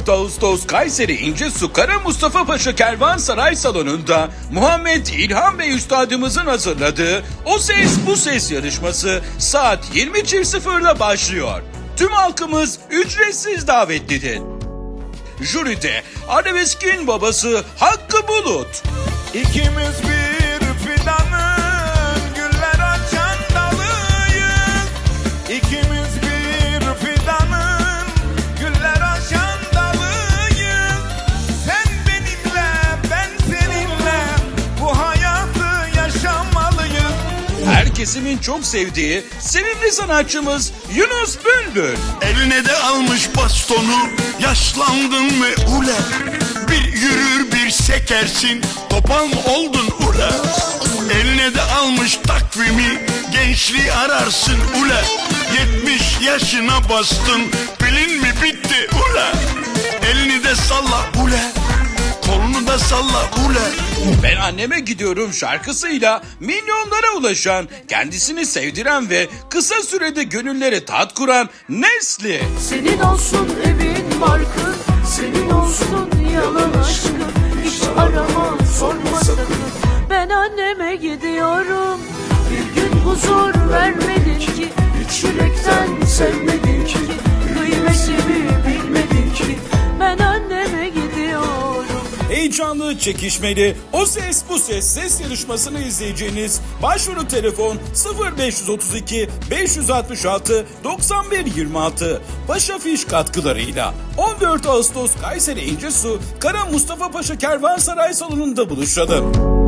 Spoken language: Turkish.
14 Ağustos Kayseri İncesu Kara Mustafa Paşa Kervansaray Salonu'nda Muhammed İlhan Bey Üstadımızın hazırladığı O Ses Bu Ses yarışması saat 20.00'da başlıyor. Tüm halkımız ücretsiz davetlidir. Jüride Arabesk'in babası Hakkı Bulut. İkimiz bir Her kesimin çok sevdiği sevimli sanatçımız Yunus Bülbül. Eline de almış bastonu Yaşlandın mı ule? Bir yürür bir sekersin Topal mı oldun ule? Eline de almış takvimi Gençliği ararsın ule? Yetmiş yaşına bastın Pilin mi bitti ule? Elini de salla ule Da salla ule Ben anneme gidiyorum şarkısıyla milyonlara ulaşan, kendisini sevdiren ve kısa sürede gönüllere tat kuran Nesli. Senin olsun evin barkın Senin olsun yalan aşkın Hiç arama sorma sakın. Ben anneme gidiyorum. Bir gün huzur vermedin Heyecanlı, çekişmeli, o ses bu ses ses yarışmasını izleyeceğiniz başvuru telefon 0532 566 91 26 Paşa Fiş katkılarıyla 14 Ağustos Kayseri İncesu Kara Mustafa Paşa Kervansaray Salonu'nda buluşalım.